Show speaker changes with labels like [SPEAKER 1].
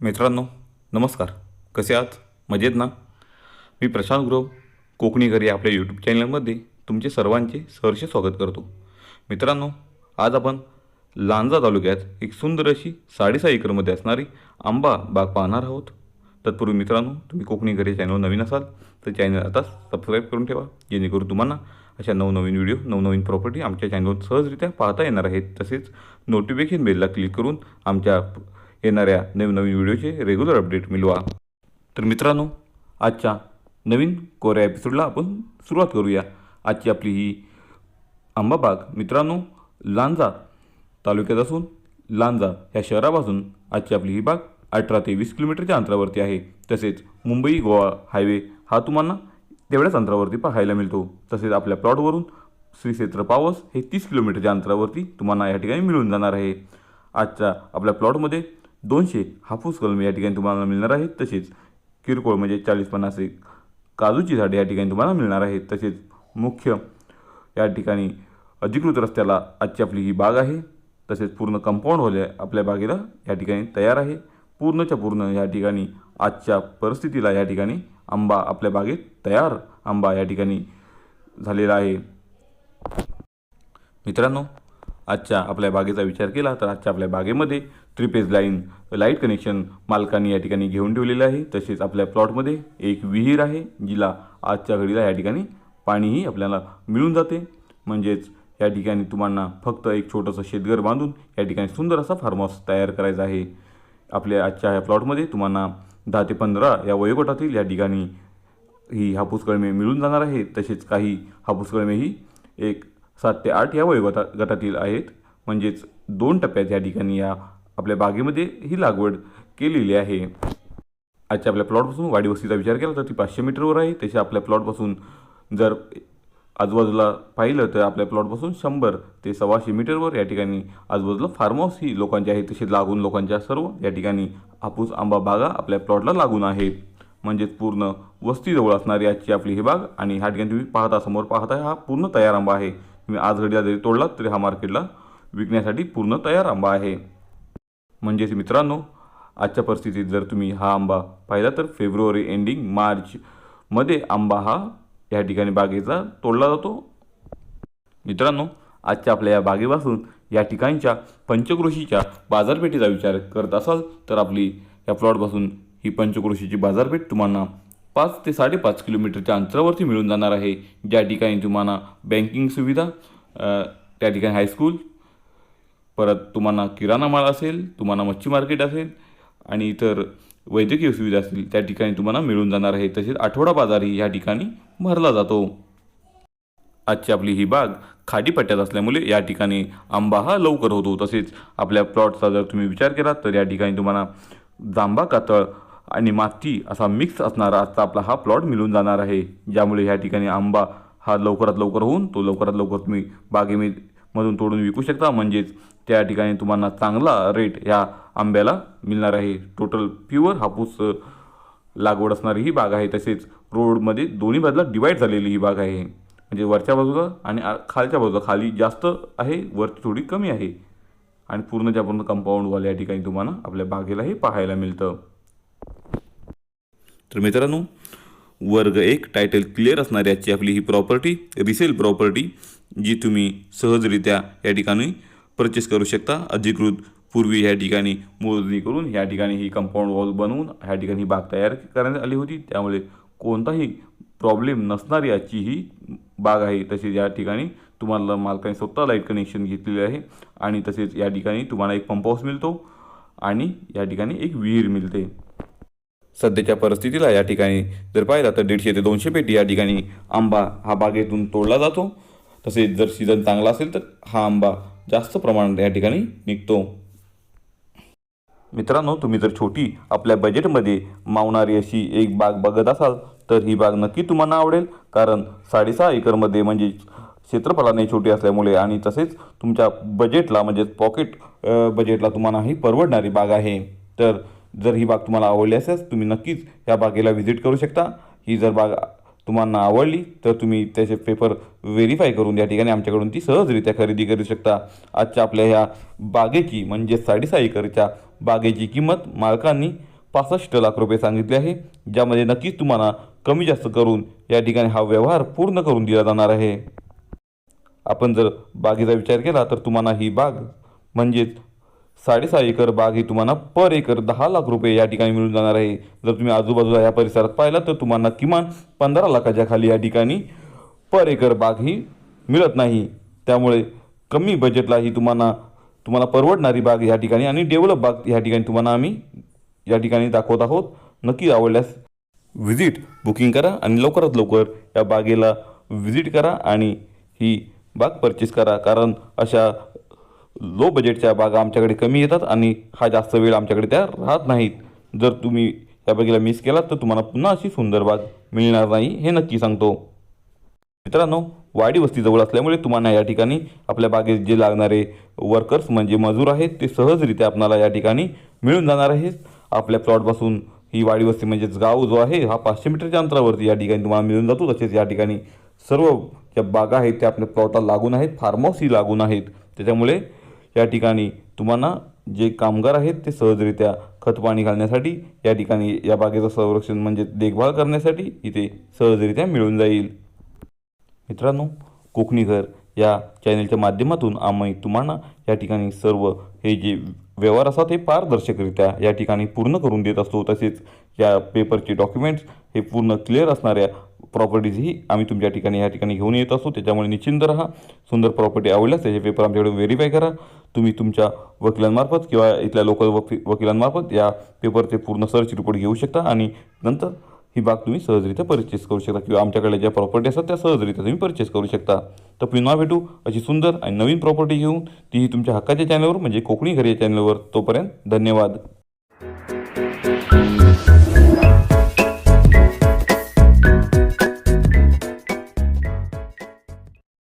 [SPEAKER 1] मित्रांनो नमस्कार. कसे आहात? मजेत ना? मी प्रशांत गुरव कोकणी घरी आपल्या यूट्यूब चॅनलमध्ये तुमचे सर्वांचे सहर्ष स्वागत करतो. मित्रांनो आज आपण लांजा तालुक्यात एक सुंदर अशी साडेसहा एकरमध्ये असणारी आंबा बाग पाहणार आहोत. तत्पूर्वी मित्रांनो तुम्ही कोकणी घरी चॅनल नवीन असाल तर चॅनल आता सबस्क्राईब करून ठेवा जेणेकरून तुम्हाला अशा नवनवीन व्हिडिओ नवनवीन प्रॉपर्टी आमच्या चॅनलवर सहजरित्या पाहता येणार आहेत. तसेच नोटिफिकेशन बेलला क्लिक करून आमच्या येणाऱ्या नवनवीन व्हिडिओचे रेग्युलर अपडेट मिळवा. तर मित्रांनो आजच्या नवीन कोऱ्या एपिसोडला आपण सुरुवात करूया. आजची आपली ही आंबाबाग मित्रांनो लांजा तालुक्यात असून लांजा ह्या शहरापासून आजची आपली ही बाग अठरा ते वीस किलोमीटरच्या अंतरावरती आहे. तसेच मुंबई गोवा हायवे हा तुम्हाला तेवढ्याच अंतरावरती पाहायला मिळतो. तसेच आपल्या प्लॉटवरून श्री क्षेत्र पावस हे तीस किलोमीटरच्या अंतरावरती तुम्हाला या ठिकाणी मिळून जाणार आहे. आजच्या आपल्या प्लॉटमध्ये दोनशे हापूस कलम या ठिकाणी तुम्हाला मिळणार आहेत. तसेच किरकोळ म्हणजे चाळीस पन्नास एक काजूची झाडे या ठिकाणी तुम्हाला मिळणार आहेत. तसेच मुख्य या ठिकाणी अधिकृत रस्त्याला आजची आपली ही बाग आहे. तसेच पूर्ण कंपाऊंड हॉल आपल्या बागेला या ठिकाणी तयार आहे. पूर्णच्या पूर्ण या ठिकाणी आजच्या परिस्थितीला या ठिकाणी आंबा आपल्या बागेत तयार आंबा या ठिकाणी झालेला आहे. मित्रांनो आजच्या आपल्या बागेचा विचार केला तर आजच्या आपल्या बागेमध्ये थ्री लाईन लाइट कनेक्शन मालकांनी या ठिकाणी घेऊन ठेवलेलं आहे. तसेच आपल्या प्लॉटमध्ये एक विहीर आहे जिला आजच्या घडीला या ठिकाणी पाणीही आपल्याला मिळून जाते. म्हणजेच या ठिकाणी तुम्हाला फक्त एक छोटंसं शेतघर बांधून या ठिकाणी सुंदर असा फार्म हाऊस तयार करायचा आहे. आपल्या आजच्या ह्या प्लॉटमध्ये तुम्हाला दहा ते पंधरा या वयोगटातील या ठिकाणी ही हापूस कळमे मिळून जाणार आहे तसेच काही हापूस कळमेही एक सात ते आठ या वयोगटा गटातील आहेत. म्हणजेच दोन टप्प्यात या ठिकाणी या आपल्या बागेमध्ये ही लागवड केलेली आहे. आजच्या आपल्या प्लॉटपासून वाडी वस्तीचा विचार केला तर ती पाचशे मीटरवर आहे. तसे आपल्या प्लॉटपासून जर आजूबाजूला पाहिलं तर आपल्या प्लॉटपासून शंभर ते सव्वाशे मीटरवर या ठिकाणी आजूबाजूला फार्म हाऊस ही लोकांचे आहे. तसे लागून लोकांच्या सर्व या ठिकाणी हापूस आंबा बागा आपल्या प्लॉटला लागून आहेत म्हणजेच पूर्ण वस्तीजवळ असणारी आजची आपली ही बाग आणि ह्या ठिकाणी तुम्ही पाहता समोर पाहता हा पूर्ण तयार आंबा आहे. तुम्ही आज घडीला जरी तोडला तरी हा मार्केटला विकण्यासाठी पूर्ण तयार आंबा आहे. म्हणजेच मित्रांनो आजच्या परिस्थितीत जर तुम्ही हा आंबा पाहिला तर फेब्रुवारी एंडिंग मार्चमध्ये आंबा हा या ठिकाणी बागेचा तोडला जातो. मित्रांनो आजच्या आपल्या या बागेपासून या ठिकाणच्या पंचक्रोशीच्या बाजारपेठेचा विचार करत असाल तर आपली या प्लॉटपासून ही पंचक्रोशीची बाजारपेठ तुम्हाला पाच ते साडेपाच किलोमीटरच्या अंतरावरती मिळून जाणार आहे. ज्या ठिकाणी तुम्हाला बँकिंग सुविधा त्या ठिकाणी हायस्कूल परत तुम्हाला किराणा माल असेल तुम्हाला मच्छी मार्केट असेल आणि इतर वैद्यकीय सुविधा असतील त्या ठिकाणी तुम्हाला मिळून जाणार आहे. तसेच आठवडा बाजारही या ठिकाणी भरला जातो. आजची आपली ही बाग खाडीपट्ट्यात असल्यामुळे या ठिकाणी आंबा हा लवकर होतो. तसेच आपल्या प्लॉटचा जर तुम्ही विचार केला तर या ठिकाणी तुम्हाला जांबा कातळ आणि माती असा मिक्स असणारा आजचा आपला हा प्लॉट मिळून जाणार आहे. ज्यामुळे या ठिकाणी आंबा हा लवकरात लवकर होऊन तो लवकरात लवकर तुम्ही बागेमध्ये मधून तोडून विकू शकता. म्हणजेच त्या ठिकाणी तुम्हाला चांगला रेट या आंब्याला मिळणार आहे. टोटल प्युअर हापूस लागवड असणारी ही बाग आहे. तसेच रोडमध्ये दोन्ही बाजूला डिवाईड झालेली ही बाग आहे. म्हणजे वरच्या बाजूला आणि खालच्या बाजूला. खाली जास्त आहे वरती थोडी कमी आहे. आणि पूर्णच्या पूर्ण कंपाऊंडवाले या ठिकाणी तुम्हाला आपल्या बागेला हे पाहायला मिळतं. तर मित्रांनो वर्ग एक टायटल क्लिअर असणारी याची आपली ही प्रॉपर्टी रिसेल प्रॉपर्टी जी तुम्ही सहजरित्या या ठिकाणी परचेस करू शकता. अधिकृत पूर्वी ह्या ठिकाणी मोजणी करून ह्या ठिकाणी ही कंपाऊंड वॉल बनवून ह्या ठिकाणी ही बाग तयार करण्यात आली होती. त्यामुळे कोणताही प्रॉब्लेम नसणारी याची ही बाग आहे. तसेच या ठिकाणी तुम्हाला मालकाने स्वतः लाइट कनेक्शन घेतलेले आहे आणि तसेच या ठिकाणी तुम्हाला एक पंप हाऊस मिळतो आणि या ठिकाणी एक विहीर मिळते. सध्याच्या परिस्थितीला या ठिकाणी जर पाहिला तर दीडशे ते दोनशे पेटी या ठिकाणी आंबा हा बागेतून तोडला जातो. तसेच जर सीझन चांगला असेल तर हा आंबा जास्त प्रमाणात या ठिकाणी निघतो. मित्रांनो तुम्ही जर छोटी आपल्या बजेटमध्ये मावणारी अशी एक बाग बघत असाल तर ही बाग नक्की तुम्हाला आवडेल. कारण साडेसहा एकरमध्ये म्हणजे क्षेत्रफळाने छोटी असल्यामुळे आणि तसेच तुमच्या बजेटला म्हणजेच पॉकेट बजेटला तुम्हाला ही परवडणारी बाग आहे. तर जर ही बाग तुम्हाला आवडली असेल तुम्ही नक्कीच या बागेला व्हिजिट करू शकता. ही जर बाग तुम्हाला आवडली तर तुम्ही त्याचे पेपर व्हेरीफाय करून या ठिकाणी आमच्याकडून ती सहजरित्या खरेदी करू शकता. आजच्या आपल्या ह्या बागेची म्हणजे साडेसहा एकरच्या बागेची किंमत मालकांनी पासष्ट लाख रुपये सांगितले आहे. ज्यामध्ये नक्कीच तुम्हाला कमी जास्त करून या ठिकाणी हा व्यवहार पूर्ण करून दिला जाणार आहे. आपण जर बागेचा विचार केला तर तुम्हाला ही बाग म्हणजेच साडेसहा एकर बाग ही तुम्हाला पर एकर दहा लाख रुपये या ठिकाणी मिळून जाणार आहे. जर तुम्ही आजूबाजूला या परिसरात पाहिला तर तुम्हाला किमान पंधरा लाखाच्या खाली या ठिकाणी पर एकर बाग ही मिळत नाही. त्यामुळे कमी बजेटला ही तुम्हाला तुम्हाला परवडणारी बाग या ठिकाणी आणि डेव्हलप बाग या ठिकाणी तुम्हाला आम्ही या ठिकाणी दाखवत आहोत. नक्की आवडल्यास व्हिजिट बुकिंग करा आणि लवकरात लवकर या बागेला व्हिजिट करा आणि ही बाग परचेस करा. कारण अशा लो बजेटच्या बागा आमच्याकडे कमी येतात आणि हा जास्त वेळ आमच्याकडे त्या राहत नाहीत. जर तुम्ही या बागेला मिस केलात तर तुम्हाला पुन्हा अशी सुंदर बाग मिळणार नाही हे नक्की सांगतो. मित्रांनो वाडी वस्तीजवळ असल्यामुळे तुम्हाला या ठिकाणी आपल्या बागेत जे लागणारे वर्कर्स म्हणजे मजूर आहेत ते सहजरित्या आपणाला या ठिकाणी मिळून जाणार आहेत. आपल्या प्लॉटपासून ही वाडी वस्ती म्हणजेच गाव जो आहे हा पाचशे मीटरच्या अंतरावरती या ठिकाणी तुम्हाला मिळून जातो. तसेच या ठिकाणी सर्व ज्या बागा आहेत त्या आपल्या प्लॉटला लागून आहेत फार्म हाऊसही लागून आहेत. त्याच्यामुळे या ठिकाणी तुम्हाला जे कामगार आहेत ते सहजरित्या खतपाणी घालण्यासाठी या ठिकाणी या बागेचं संरक्षण म्हणजे देखभाल करण्यासाठी इथे सहजरित्या मिळून जाईल. मित्रांनो कोकणी घर या चॅनलच्या माध्यमातून आम्ही तुम्हाला या ठिकाणी सर्व हे जे व्यवहार असतात हे पारदर्शकरित्या या ठिकाणी पूर्ण करून देत असतो. तसेच या पेपरचे डॉक्युमेंट्स हे पूर्ण क्लिअर असणाऱ्या प्रॉपर्टीजही आम्ही तुमच्या ठिकाणी या ठिकाणी घेऊन येत असतो. त्याच्यामुळे निश्चिंत राहा. सुंदर प्रॉपर्टी आवडल्यास त्याचे पेपर आमच्याकडे व्हेरीफाय करा. तुम्ही तुमच्या वकिलांमार्फत किंवा इथल्या लोकल वकी वकिलांमार्फत या पेपरचे पूर्ण सर्च रिपोर्ट घेऊ शकता आणि नंतर ही बाग तुम्ही सहजरित्या परचेस करू शकता किंवा आमच्याकडे ज्या प्रॉपर्टी असतात त्या सहजरित्या तुम्ही परचेस करू शकता. तर पुन्हा भेटू अशी सुंदर आणि नवीन प्रॉपर्टी घेऊन. तीही तुमच्या हक्काच्या चॅनलवर म्हणजे कोकणी घर या चॅनलवर तोपर्यंत धन्यवाद.